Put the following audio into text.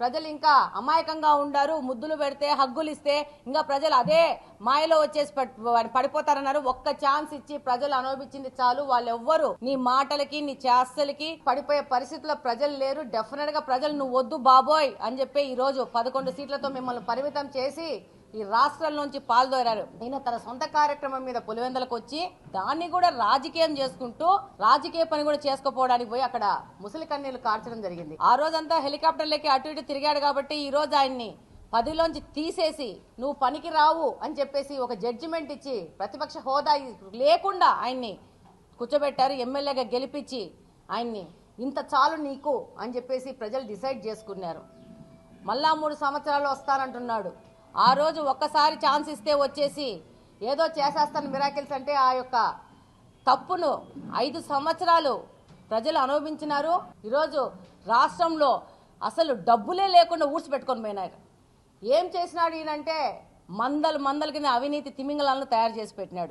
ప్రజలు ఇంకా అమాయకంగా ఉండారు ముద్దులు పెడితే హగ్గులు ఇస్తే ఇంకా ప్రజలు అదే మాయలో వచ్చేసి పడిపోతారన్నారు. ఒక్క ఛాన్స్ ఇచ్చి ప్రజలు అనుభవించింది చాలు. వాళ్ళు ఎవ్వరు నీ మాటలకి నీ చేస్తలకి పడిపోయే పరిస్థితుల్లో ప్రజలు లేరు. డెఫినెట్గా ప్రజలు నువ్వు వద్దు బాబోయ్ అని చెప్పి ఈ రోజు పదకొండు సీట్లతో మిమ్మల్ని పరిమితం చేసి ఈ రాష్ట్రంలోంచి పాల్దోరారు ఈయన తన సొంత కార్యక్రమం మీద పులివెందలకు వచ్చి దాన్ని కూడా రాజకీయం చేసుకుంటూ రాజకీయ పని కూడా చేసుకోపోవడానికి పోయి అక్కడ ముసలి కన్నీళ్ళు కార్చడం జరిగింది. ఆ రోజంతా హెలికాప్టర్లకి అటు ఇటు తిరిగాడు కాబట్టి ఈ రోజు ఆయన్ని పదిలోంచి తీసేసి నువ్వు పనికి రావు అని చెప్పేసి ఒక జడ్జిమెంట్ ఇచ్చి ప్రతిపక్ష హోదా లేకుండా ఆయన్ని కూర్చోబెట్టారు. ఎమ్మెల్యేగా గెలిపించి ఆయన్ని ఇంత చాలు నీకు అని చెప్పేసి ప్రజలు డిసైడ్ చేసుకున్నారు. మళ్ళా మూడు సంవత్సరాలు వస్తానంటున్నాడు. ఆ రోజు ఒక్కసారి ఛాన్స్ ఇస్తే వచ్చేసి ఏదో చేసేస్తాను మిరాకిల్స్ అంటే ఆ యొక్క తప్పును ఐదు సంవత్సరాలు ప్రజలు అనుభవించినారు. ఈరోజు రాష్ట్రంలో అసలు డబ్బులే లేకుండా ఊడ్చిపెట్టుకొని పోయినారు. ఏం చేసినాడు ఈయనంటే మందలు మందల కింద అవినీతి తిమింగళాలను తయారు చేసి పెట్టినాడు.